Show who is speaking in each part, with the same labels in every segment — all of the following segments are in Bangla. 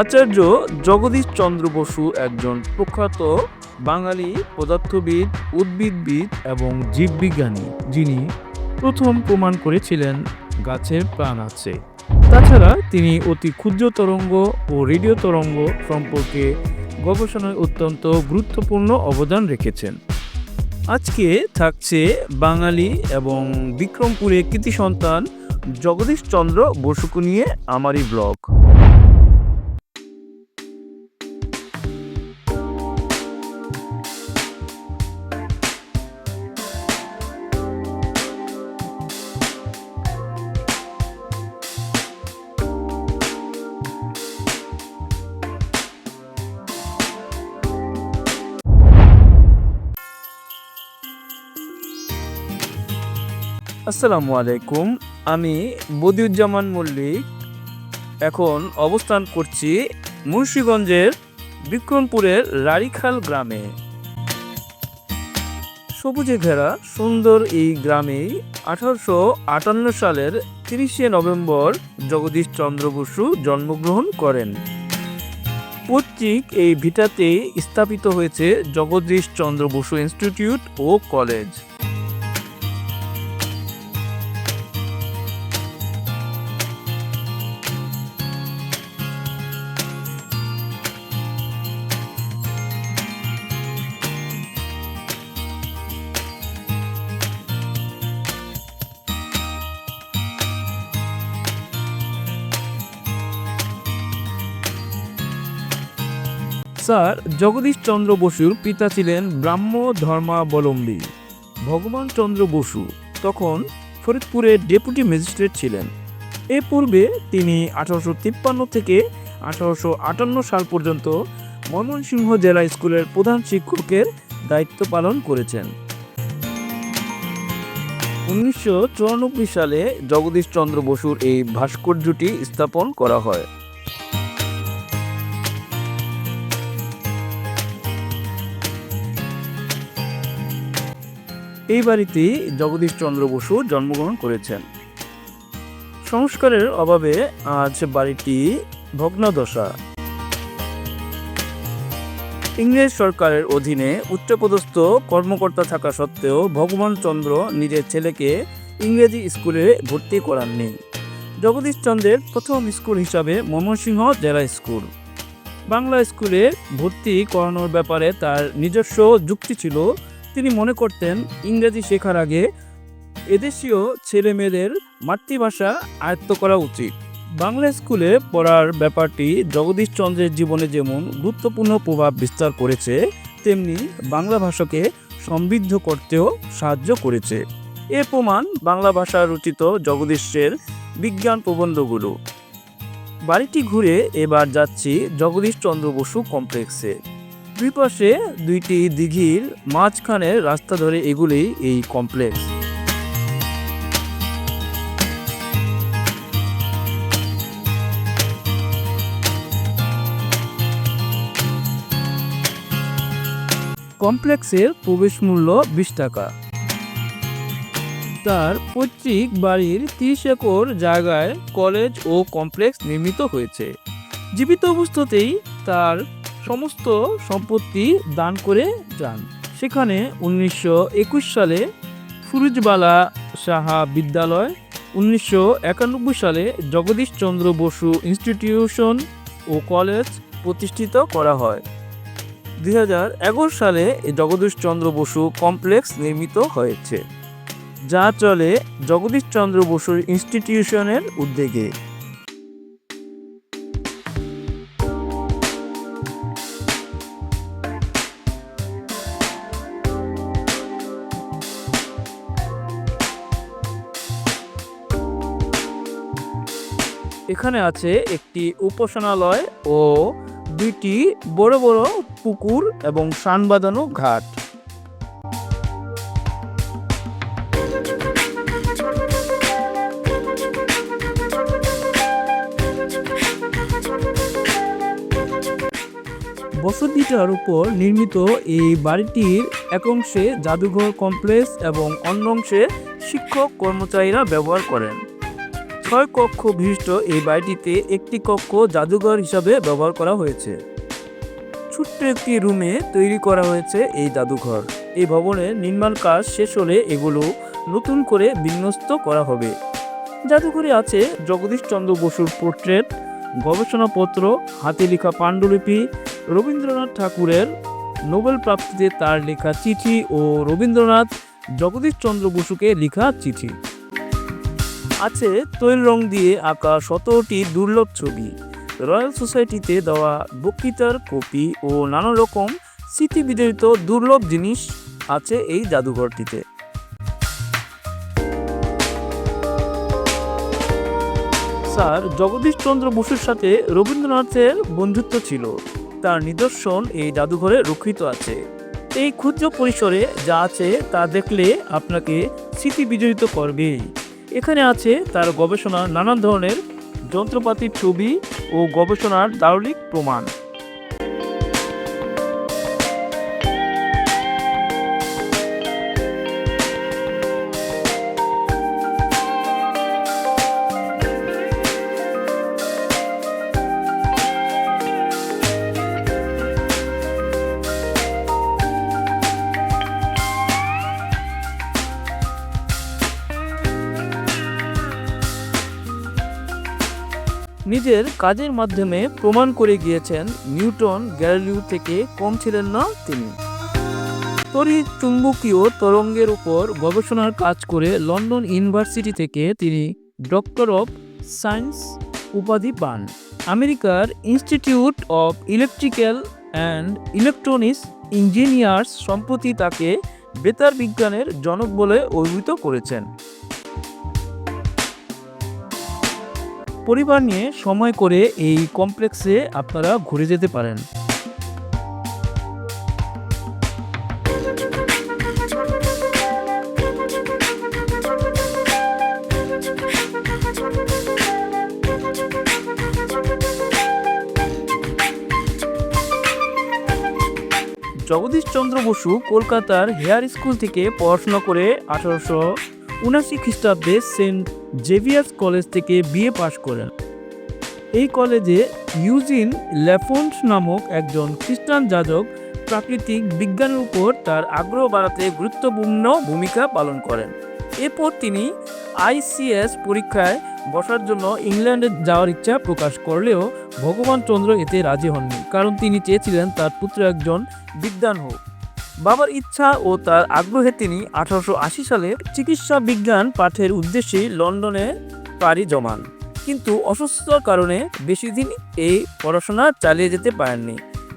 Speaker 1: আচার্য জগদীশ চন্দ্র বসু একজন প্রখ্যাত বাঙালি পদার্থবিদ উদ্ভিদবিদ এবং জীববিজ্ঞানী যিনি প্রথম প্রমাণ করেছিলেন গাছের প্রাণ আছে তাছাড়া তিনি অতি ক্ষুদ্র তরঙ্গ ও রেডিও তরঙ্গ সম্পর্কে গবেষণায় অত্যন্ত গুরুত্বপূর্ণ অবদান রেখেছেন আজকে থাকছে বাঙালি এবং বিক্রমপুরের কৃতি সন্তান জগদীশ চন্দ্র বসুকে নিয়ে আমারই ব্লগ আসসালামু আলাইকুম আমি বদিউজ্জামান মল্লিক এখন অবস্থান করছি মুন্সীগঞ্জের বিক্রমপুরের রাড়িখাল গ্রামে সবুজে ঘেরা সুন্দর এই গ্রামেই আঠারোশো আটান্ন সালের তিরিশে নভেম্বর জগদীশ চন্দ্র বসু জন্মগ্রহণ করেন পৈতৃক এই ভিটাতেই স্থাপিত হয়েছে জগদীশ চন্দ্র বসু ইনস্টিটিউট ও কলেজ স্যার জগদীশচন্দ্র বসুর পিতা ছিলেন ব্রাহ্ম ধর্মাবলম্বী ভগবান চন্দ্র বসু তখন ফরিদপুরের ডেপুটি ম্যাজিস্ট্রেট ছিলেন এ পূর্বে তিনি আঠারোশো তিপ্পান্ন থেকে আঠারোশো আটান্ন সাল পর্যন্ত ময়মনসিংহ জেলা স্কুলের প্রধান শিক্ষকের দায়িত্ব পালন করেছেন উনিশশো সালে জগদীশচন্দ্র বসুর এই ভাস্কর্যটি স্থাপন করা হয় এই বাড়িতেই জগদীশচন্দ্র বসু জন্মগ্রহণ করেছেন সংস্কারের অভাবে আজ বাড়িটি ভগ্নদশা ইংরেজ সরকারের অধীনে উচ্চপদস্থ কর্মকর্তা থাকা সত্ত্বেও ভগবান চন্দ্র নিজের ছেলেকে ইংরেজি স্কুলে ভর্তি করাননি জগদীশচন্দ্রের প্রথম স্কুল হিসাবে ময়মনসিংহ জেলা স্কুল বাংলা স্কুলে ভর্তি করানোর ব্যাপারে তার নিজস্ব যুক্তি ছিল তিনি মনে করতেন ইংরেজি শেখার আগে এদেশীয় ছেলেমেয়েদের মাতৃভাষা আয়ত্ত করা উচিত বাংলা স্কুলে পড়ার ব্যাপারটি জগদীশচন্দ্রের জীবনে যেমন গুরুত্বপূর্ণ প্রভাব বিস্তার করেছে তেমনি বাংলা ভাষাকে সমৃদ্ধ করতেও সাহায্য করেছে এ প্রমাণ বাংলা ভাষা রচিত জগদীশের বিজ্ঞান প্রবন্ধগুলো বাড়িটি ঘুরে এবার যাচ্ছি জগদীশচন্দ্র বসু কমপ্লেক্সে দুই পাশে দুইটি দিঘির মাঝখানের রাস্তা ধরে এগুলি এই কমপ্লেক্স কমপ্লেক্সের প্রবেশ মূল্য বিশ টাকা তার পৈতৃক বাড়ির তিরিশ একর জায়গায় কলেজ ও কমপ্লেক্স নির্মিত হয়েছে জীবিত অবস্থাতেই তার সমস্ত সম্পত্তি দান করে যান সেখানে উনিশশো সালে ফুরুজবালা সাহা বিদ্যালয় উনিশশো সালে জগদীশচন্দ্র বসু ইনস্টিটিউশন ও কলেজ প্রতিষ্ঠিত করা হয় দুই সালে জগদীশচন্দ্র বসু কমপ্লেক্স নির্মিত হয়েছে যা চলে জগদীশচন্দ্র বসুর ইনস্টিটিউশনের উদ্যোগে এখানে আছে একটি উপাসনালয় ও দুইটি বড় বড় পুকুর এবং সান বাঁধানো ঘাট বসতিটার উপর নির্মিত এই বাড়িটির এক অংশে জাদুঘর কমপ্লেক্স এবং অন্য অংশে শিক্ষক কর্মচারীরা ব্যবহার করেন ছয় কক্ষ বিশিষ্ট এই বাড়িটিতে একটি কক্ষ জাদুঘর হিসাবে ব্যবহার করা হয়েছে ছোট্ট একটি রুমে তৈরি করা হয়েছে এই জাদুঘর এই ভবনের নির্মাণ কাজ শেষ হলে এগুলো নতুন করে বিন্যস্ত করা হবে জাদুঘরে আছে জগদীশচন্দ্র বসুর পোর্ট্রেট গবেষণাপত্র হাতে লেখা পাণ্ডুলিপি রবীন্দ্রনাথ ঠাকুরের নোবেল প্রাপ্তিতে তার লেখা চিঠি ও রবীন্দ্রনাথ জগদীশচন্দ্র বসুকে লেখা চিঠি আছে তৈল রং দিয়ে আঁকা শতটি দুর্লভ ছবি রয়্যাল সোসাইটিতে দেওয়া বক্তৃতার কপি ও নানা রকম স্মৃতি দুর্লভ জিনিস আছে এই জাদুঘরটিতে স্যার জগদীশ চন্দ্র বসুর সাথে রবীন্দ্রনাথের বন্ধুত্ব ছিল তার নিদর্শন এই জাদুঘরে রক্ষিত আছে এই ক্ষুদ্র পরিসরে যা আছে তা দেখলে আপনাকে স্মৃতি বিজড়িত করবেই এখানে আছে তার গবেষণা নানান ধরনের যন্ত্রপাতির ছবি ও গবেষণার দারলিক প্রমাণ নিজের কাজের মাধ্যমে প্রমাণ করে গিয়েছেন নিউটন গ্যালিলিও থেকে কম ছিলেন না তিনি তরি চুম্বকীয় তরঙ্গের উপর গবেষণার কাজ করে লন্ডন ইউনিভার্সিটি থেকে তিনি ডক্টর অফ সায়েন্স উপাধি পান আমেরিকার institute of electrical and electronics engineers সম্প্রতি তাকে বেতার বিজ্ঞানের জনক বলে অভিহিত করেছেন পরিবার নিয়ে সময় করে এই কমপ্লেক্সে আপনারা ঘুরে যেতে পারেন জগদীশচন্দ্র বসু কলকাতার হেয়ার স্কুল থেকে পড়াশোনা করে আঠারোশো উনাশি খ্রিস্টাব্দে সেন্ট জেভিয়ার্স কলেজ থেকে বিএ পাশ করেন এই কলেজে ইউজিন ল্যাফোন্স নামক একজন খ্রিস্টান যাজক প্রাকৃতিক বিজ্ঞানের উপর তার আগ্রহ বাড়াতে গুরুত্বপূর্ণ ভূমিকা পালন করেন এরপর তিনি আইসিএস পরীক্ষায় বসার জন্য ইংল্যান্ডে যাওয়ার ইচ্ছা প্রকাশ করলেও ভগবান চন্দ্র এতে রাজি হননি কারণ তিনি চেয়েছিলেন তার পুত্র একজন বিদ্যান হোক বাবার ইচ্ছা ও তার আগ্রহে তিনি আঠারোশো সালে চিকিৎসা বিজ্ঞান পাঠের উদ্দেশ্যে লন্ডনে পাড়ি জমান কিন্তু অসুস্থতার কারণে বেশি দিন এই পড়াশোনা চালিয়ে যেতে পারেননি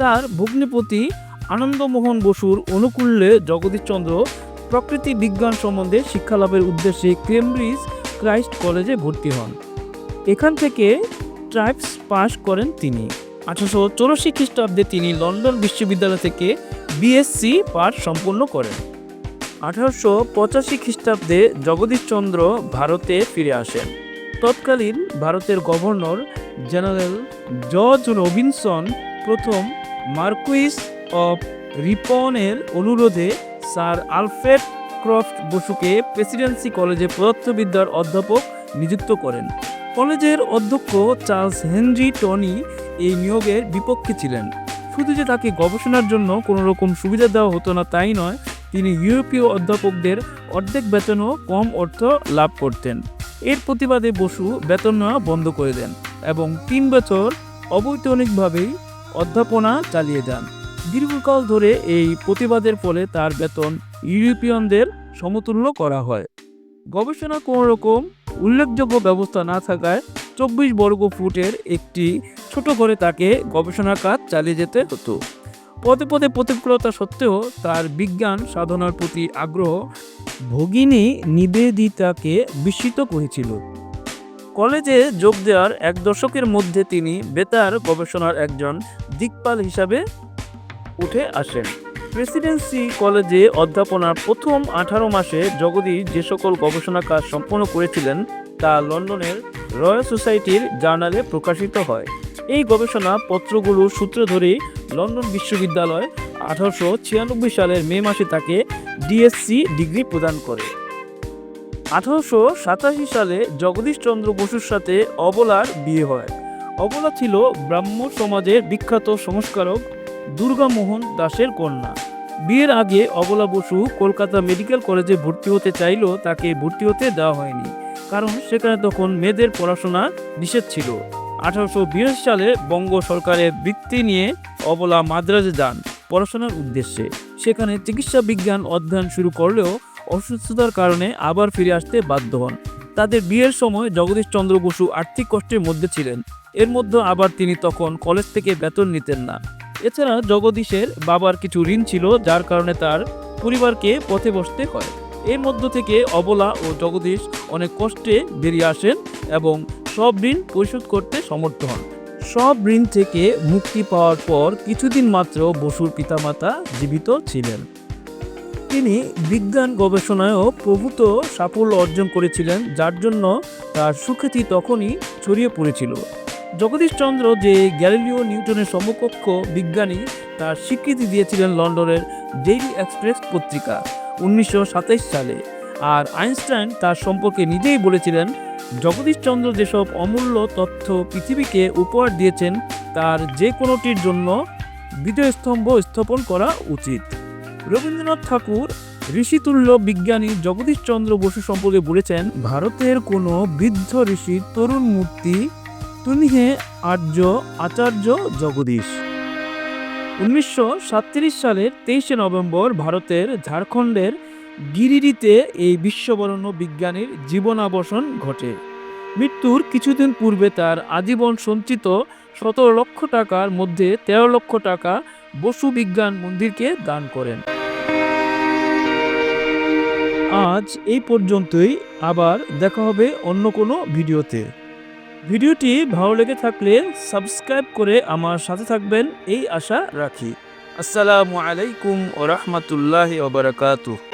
Speaker 1: তার ভগ্নিপতি আনন্দমোহন বসুর অনুকূল্যে জগদীশচন্দ্র প্রকৃতি বিজ্ঞান সম্বন্ধে শিক্ষালাভের উদ্দেশ্যে কেমব্রিজ ক্রাইস্ট কলেজে ভর্তি হন এখান থেকে ট্রাইবস পাশ করেন তিনি আঠারোশো চৌরাশি খ্রিস্টাব্দে তিনি লন্ডন বিশ্ববিদ্যালয় থেকে বিএসসি পাঠ সম্পূর্ণ করেন আঠারোশো পঁচাশি খ্রিস্টাব্দে জগদীশচন্দ্র ভারতে ফিরে আসেন তৎকালীন ভারতের গভর্নর জেনারেল জর্জ রবিনসন প্রথম মার্কুইস অফ রিপনের অনুরোধে স্যার আলফ্রেড ক্রফট বসুকে প্রেসিডেন্সি কলেজে পদার্থবিদ্যার অধ্যাপক নিযুক্ত করেন কলেজের অধ্যক্ষ চার্লস হেনরি টনি এই নিয়োগের বিপক্ষে ছিলেন শুধু যে তাকে গবেষণার জন্য কোনো রকম সুবিধা দেওয়া হতো না তাই নয় তিনি ইউরোপীয় অধ্যাপকদের অর্ধেক বেতনও কম অর্থ লাভ করতেন এর প্রতিবাদে বসু বেতন নেওয়া বন্ধ করে দেন এবং তিন বছর অবৈতনিকভাবেই অধ্যাপনা চালিয়ে যান দীর্ঘকাল ধরে এই প্রতিবাদের ফলে তার বেতন ইউরোপিয়ানদের সমতুল্য করা হয় গবেষণা কোনো রকম উল্লেখযোগ্য ব্যবস্থা না থাকায় চব্বিশ বর্গ ফুটের একটি ছোট করে তাকে গবেষণার কাজ চালিয়ে যেতে হতো পদে পদে প্রতিকূলতা সত্ত্বেও তার বিজ্ঞান সাধনার প্রতি আগ্রহ ভগিনী নিবেদিতাকে বিস্মিত করেছিল কলেজে যোগ দেওয়ার এক দশকের মধ্যে তিনি বেতার গবেষণার একজন দিকপাল হিসাবে উঠে আসেন প্রেসিডেন্সি কলেজে অধ্যাপনার প্রথম আঠারো মাসে জগদীশ যে সকল গবেষণা কাজ সম্পন্ন করেছিলেন তা লন্ডনের রয়্যাল সোসাইটির জার্নালে প্রকাশিত হয় এই গবেষণা পত্রগুলোর সূত্র ধরে লন্ডন বিশ্ববিদ্যালয় আঠারোশো ছিয়ানব্বই সালের মে মাসে তাকে ডিএসসি ডিগ্রি প্রদান করে আঠারোশো সাতাশি সালে জগদীশচন্দ্র বসুর সাথে অবলার বিয়ে হয় অবলা ছিল ব্রাহ্ম সমাজের বিখ্যাত সংস্কারক দুর্গামোহন দাসের কন্যা বিয়ের আগে অবলা বসু কলকাতা মেডিকেল কলেজে ভর্তি হতে চাইলেও তাকে ভর্তি হতে দেওয়া হয়নি কারণ সেখানে তখন মেয়েদের পড়াশোনা নিষেধ ছিল আঠারোশো বিরাশি সালে বঙ্গ সরকারের বৃত্তি নিয়ে অবলা মাদ্রাজে যান পড়াশোনার উদ্দেশ্যে সেখানে চিকিৎসা বিজ্ঞান অধ্যয়ন শুরু করলেও অসুস্থতার কারণে আবার ফিরে আসতে বাধ্য হন তাদের বিয়ের সময় জগদীশ চন্দ্র বসু আর্থিক কষ্টের মধ্যে ছিলেন এর মধ্যে আবার তিনি তখন কলেজ থেকে বেতন নিতেন না এছাড়া জগদীশের বাবার কিছু ঋণ ছিল যার কারণে তার পরিবারকে পথে বসতে হয় এর মধ্য থেকে অবলা ও জগদীশ অনেক কষ্টে বেরিয়ে আসেন এবং সব ঋণ পরিশোধ করতে সমর্থ হন সব ঋণ থেকে মুক্তি পাওয়ার পর কিছুদিন মাত্র বসুর পিতামাতা জীবিত ছিলেন তিনি বিজ্ঞান গবেষণায়ও প্রভূত সাফল্য অর্জন করেছিলেন যার জন্য তার সুখ্যাতি তখনই ছড়িয়ে পড়েছিল জগদীশচন্দ্র যে গ্যালিলিও নিউটনের সমকক্ষ বিজ্ঞানী তার স্বীকৃতি দিয়েছিলেন লন্ডনের ডেইলি এক্সপ্রেস পত্রিকা উনিশশো সালে আর আইনস্টাইন তার সম্পর্কে নিজেই বলেছিলেন জগদীশচন্দ্র যেসব অমূল্য তথ্য পৃথিবীকে উপহার দিয়েছেন তার যে কোনোটির জন্য বিজয়স্তম্ভ স্থাপন করা উচিত রবীন্দ্রনাথ ঠাকুর ঋষিতুল্য বিজ্ঞানী জগদীশচন্দ্র বসু সম্পর্কে বলেছেন ভারতের কোনো বৃদ্ধ ঋষির তরুণ মূর্তি হে আর্য আচার্য জগদীশ উনিশশো সালের তেইশে নভেম্বর ভারতের ঝাড়খণ্ডের গিরিডিতে এই বিশ্ববরণ্য বিজ্ঞানীর জীবনাবসন ঘটে মৃত্যুর কিছুদিন পূর্বে তার আজীবন সঞ্চিত সতেরো লক্ষ টাকার মধ্যে তেরো লক্ষ টাকা বসু বিজ্ঞান মন্দিরকে দান করেন আজ এই পর্যন্তই আবার দেখা হবে অন্য কোনো ভিডিওতে ভিডিওটি ভালো লেগে থাকলে সাবস্ক্রাইব করে আমার সাথে থাকবেন এই আশা রাখি আসসালামু আলাইকুম ও রহমতুল্লাহ ওবরাকাতুহ